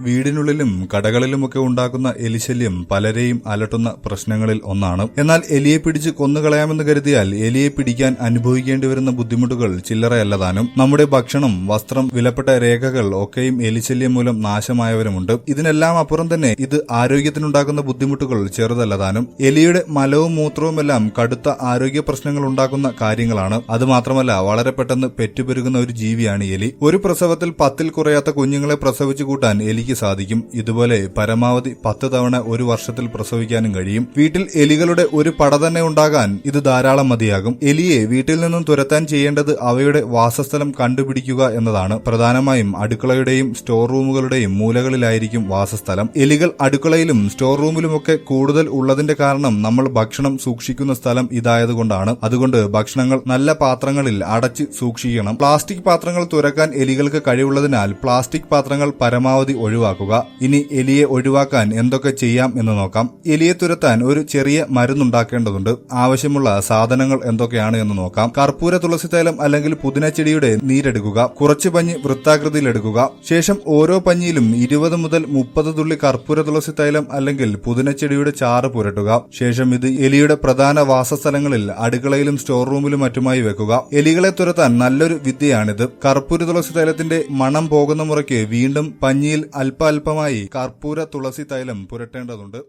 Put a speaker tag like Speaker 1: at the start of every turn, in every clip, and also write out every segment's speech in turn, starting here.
Speaker 1: വീടിനുള്ളിലും കടകളിലുമൊക്കെ ഉണ്ടാക്കുന്ന എലിശല്യം പലരെയും അലട്ടുന്ന പ്രശ്നങ്ങളിൽ ഒന്നാണ്. എന്നാൽ എലിയെ പിടിച്ച് കൊന്നുകളയാമെന്ന് കരുതിയാൽ എലിയെ പിടിക്കാൻ അനുഭവിക്കേണ്ടി വരുന്ന ബുദ്ധിമുട്ടുകൾ ചില്ലറയല്ലതാനും. നമ്മുടെ ഭക്ഷണം വസ്ത്രം വിലപ്പെട്ട രേഖകൾ ഒക്കെയും എലിശല്യം മൂലം നാശമായവരുമുണ്ട്. ഇതിനെല്ലാം അപ്പുറം തന്നെ ഇത് ആരോഗ്യത്തിനുണ്ടാക്കുന്ന ബുദ്ധിമുട്ടുകൾ ചെറുതല്ലതാനും. എലിയുടെ മലവും മൂത്രവുമെല്ലാം കടുത്ത ആരോഗ്യ പ്രശ്നങ്ങൾ ഉണ്ടാക്കുന്ന കാര്യങ്ങളാണ്. അത് മാത്രമല്ല വളരെ പെട്ടെന്ന് പെറ്റുപെരുകുന്ന ഒരു ജീവിയാണ് എലി. ഒരു പ്രസവത്തിൽ പത്തിൽ കുറയാത്ത കുഞ്ഞുങ്ങളെ പ്രസവിച്ചു കൂട്ടാൻ എലിക്ക് സാധിക്കും. ഇതുപോലെ പരമാവധി പത്ത് തവണ ഒരു വർഷത്തിൽ പ്രസവിക്കാനും കഴിയും. വീട്ടിൽ എലികളുടെ ഒരു പട തന്നെ ഉണ്ടാകാൻ ഇത് ധാരാളം മതിയാകും. എലിയെ വീട്ടിൽ നിന്നും തുരത്താൻ ചെയ്യേണ്ടത് അവയുടെ വാസസ്ഥലം കണ്ടുപിടിക്കുക എന്നതാണ്. പ്രധാനമായും അടുക്കളയുടെയും സ്റ്റോർ റൂമുകളുടെയും മൂലകളിലായിരിക്കും വാസസ്ഥലം. എലികൾ അടുക്കളയിലും സ്റ്റോർ റൂമിലുമൊക്കെ കൂടുതൽ ഉള്ളതിന്റെ കാരണം നമ്മൾ ഭക്ഷണം സൂക്ഷിക്കുന്ന സ്ഥലം ഇതായതുകൊണ്ടാണ്. അതുകൊണ്ട് ഭക്ഷണങ്ങൾ നല്ല പാത്രങ്ങളിൽ അടച്ച് സൂക്ഷിക്കണം. പ്ലാസ്റ്റിക് പാത്രങ്ങൾ തുരക്കാൻ എലികൾക്ക് കഴിവുള്ളതിനാൽ പ്ലാസ്റ്റിക് പാത്രങ്ങൾ പരമാവധി ഒഴിവാക്കുക. ഇനി എലിയെ ഒഴിവാക്കാൻ എന്തൊക്കെ ചെയ്യാം എന്ന് നോക്കാം. എലിയെ തുരത്താൻ ഒരു ചെറിയ മരുന്നുണ്ടാക്കേണ്ടതുണ്ട്. ആവശ്യമുള്ള സാധനങ്ങൾ എന്തൊക്കെയാണ് എന്ന് നോക്കാം. കർപ്പൂര തുളസി തൈലം അല്ലെങ്കിൽ പുതിന ചെടിയുടെ നീരെടുക്കുക. കുറച്ച് പഞ്ഞി വൃത്താകൃതിയിൽ എടുക്കുക. ശേഷം ഓരോ പഞ്ഞിയിലും ഇരുപത് മുതൽ മുപ്പത് തുള്ളി കർപ്പൂര തുളസി തൈലം അല്ലെങ്കിൽ പുതിനച്ചെടിയുടെ ചാറ് പുരട്ടുക. ശേഷം ഇത് എലിയുടെ പ്രധാന വാസസ്ഥലങ്ങളിൽ അടുക്കളയിലും സ്റ്റോർ റൂമിലും മറ്റുമായി വെക്കുക. എലികളെ തുരത്താൻ നല്ലൊരു വിദ്യയാണിത്. കർപ്പൂര തുളസി തൈലത്തിന്റെ മണം പോകുന്ന മുറയ്ക്ക് വീണ്ടും പഞ്ഞിയിൽ അല്പ അല്പമായി കർപ്പൂര തുളസി തൈലം പുരട്ടേണ്ടതുണ്ട്.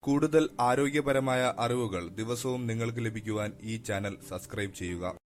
Speaker 1: കൂടുതൽ ആരോഗ്യപരമായ അറിവുകൾ ദിവസവും നിങ്ങൾക്ക് ലഭിക്കുവാൻ ഈ ചാനൽ സബ്സ്ക്രൈബ് ചെയ്യുക.